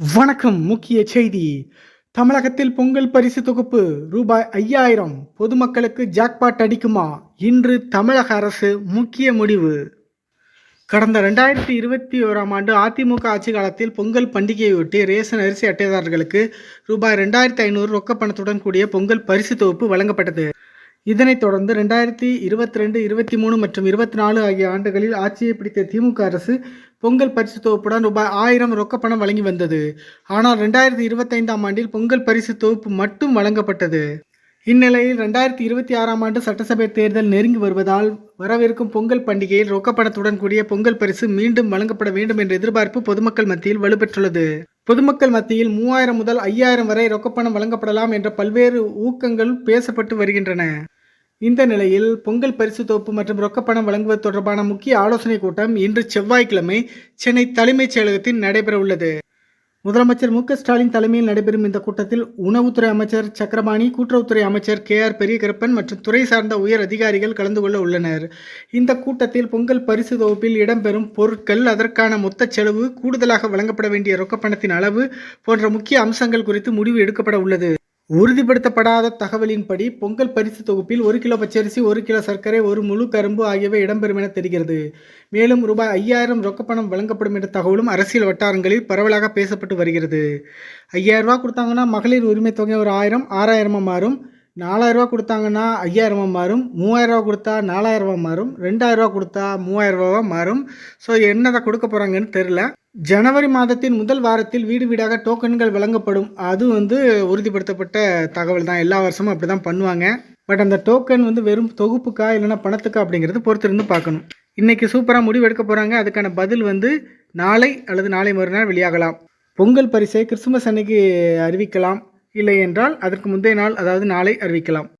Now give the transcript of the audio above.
வணக்கம் முக்கிய செய்தி. தமிழகத்தில் பொங்கல் பரிசு தொகுப்பு ரூபாய் ஐயாயிரம். பொதுமக்களுக்கு ஜாக்பாட் அடிக்குமா? இன்று தமிழக அரசு முக்கிய முடிவு. கடந்த ரெண்டாயிரத்தி இருபத்தி ஓராம் ஆண்டு அதிமுக ஆட்சி காலத்தில் பொங்கல் பண்டிகையொட்டி ரேஷன் அரிசி அட்டைதாரர்களுக்கு ரூபாய் ரெண்டாயிரத்தி ஐநூறு ரொக்க பணத்துடன் கூடிய பொங்கல் பரிசு தொகுப்பு வழங்கப்பட்டது. இதனைத் தொடர்ந்து ரெண்டாயிரத்தி இருபத்தி ரெண்டு இருபத்தி மூணு மற்றும் இருபத்தி நாலு ஆகிய ஆண்டுகளில் ஆட்சியை பிடித்த திமுக அரசு பொங்கல் பரிசு தொகுப்புடன் ரூபாய் ஆயிரம் ரொக்கப்பணம் வழங்கி வந்தது. ஆனால் ரெண்டாயிரத்தி இருபத்தைந்தாம் ஆண்டில் பொங்கல் பரிசு தொகுப்பு மட்டும் வழங்கப்பட்டது. இந்நிலையில் ரெண்டாயிரத்தி இருபத்தி ஆறாம் ஆண்டு சட்டசபை தேர்தல் நெருங்கி வருவதால் வரவிருக்கும் பொங்கல் பண்டிகையில் ரொக்கப்பணத்துடன் கூடிய பொங்கல் பரிசு மீண்டும் வழங்கப்பட வேண்டும் என்ற எதிர்பார்ப்பு பொதுமக்கள் மத்தியில் வலுப்பெற்றுள்ளது. பொதுமக்கள் மத்தியில் மூவாயிரம் முதல் ஐயாயிரம் வரை ரொக்கப்பணம் வழங்கப்படலாம் என்ற பல்வேறு ஊக்கங்கள் பேசப்பட்டு வருகின்றன. இந்த நிலையில் பொங்கல் பரிசு தொகுப்பு மற்றும் ரொக்கப்பணம் வழங்குவது தொடர்பான முக்கிய ஆலோசனைக் கூட்டம் இன்று செவ்வாய்க்கிழமை சென்னை தலைமைச் செயலகத்தில் நடைபெறவுள்ளது முதலமைச்சர் மு ஸ்டாலின் தலைமையில் நடைபெறும் இந்த கூட்டத்தில் உணவுத்துறை அமைச்சர் சக்கரபாணி கூட்டுறவுத்துறை அமைச்சர் கே ஆர் பெரியகருப்பன் மற்றும் துறை சார்ந்த உயர் அதிகாரிகள் கலந்து கொள்ள உள்ளனர். இந்த கூட்டத்தில் பொங்கல் பரிசு தொகுப்பில் இடம்பெறும் பொருட்கள் அதற்கான மொத்த செலவு கூடுதலாக வழங்கப்பட வேண்டிய ரொக்கப்பணத்தின் அளவு போன்ற முக்கிய அம்சங்கள் குறித்து முடிவு எடுக்கப்பட உள்ளது. உறுதிப்படுத்தப்படாத தகவலின்படி பொங்கல் பரிசு தொகுப்பில் ஒரு கிலோ பச்சரிசி ஒரு கிலோ சர்க்கரை ஒரு முழு கரும்பு ஆகியவை இடம்பெறும் என தெரிகிறது. மேலும் ரூபாய் ஐயாயிரம் ரொக்கப்பணம் வழங்கப்படும் என்ற தகவலும் அரசியல் வட்டாரங்களில் பரவலாக பேசப்பட்டு வருகிறது. ஐயாயிரம் ரூபா கொடுத்தாங்கன்னா மகளிர் உரிமை தொகை ஒரு ஆயிரம் ஆறாயிரமா மாறும். நாலாயிரரூவா கொடுத்தாங்கன்னா ஐயாயிரமா மாறும். மூவாயிரரூவா கொடுத்தா நாலாயிரரூவா மாறும். ரெண்டாயிரரூவா கொடுத்தா மூவாயிரரூவா மாறும். ஸோ என்னதை கொடுக்க போகிறாங்கன்னு தெரில ஜனவரி மாதத்தின் முதல் வாரத்தில் வீடு வீடாக டோக்கன்கள் வழங்கப்படும். அது வந்து உறுதிப்படுத்தப்பட்ட தகவல் தான். எல்லா வருஷமும் அப்படி தான் பண்ணுவாங்க. பட் அந்த டோக்கன் வந்து வெறும் தொகுப்புக்கா இல்லைன்னா பணத்துக்கா அப்படிங்கிறது பொறுத்திருந்து பார்க்கணும். இன்றைக்கி சூப்பராக முடிவு எடுக்க போகிறாங்க அதுக்கான பதில் வந்து நாளை அல்லது நாளை மறுநாள் வெளியாகலாம். பொங்கல் பரிசை கிறிஸ்துமஸ் அன்னைக்கு அறிவிக்கலாம். இல்லை என்றால் அதற்கு முந்தைய நாள் அதாவது நாளை அறிவிக்கலாம்.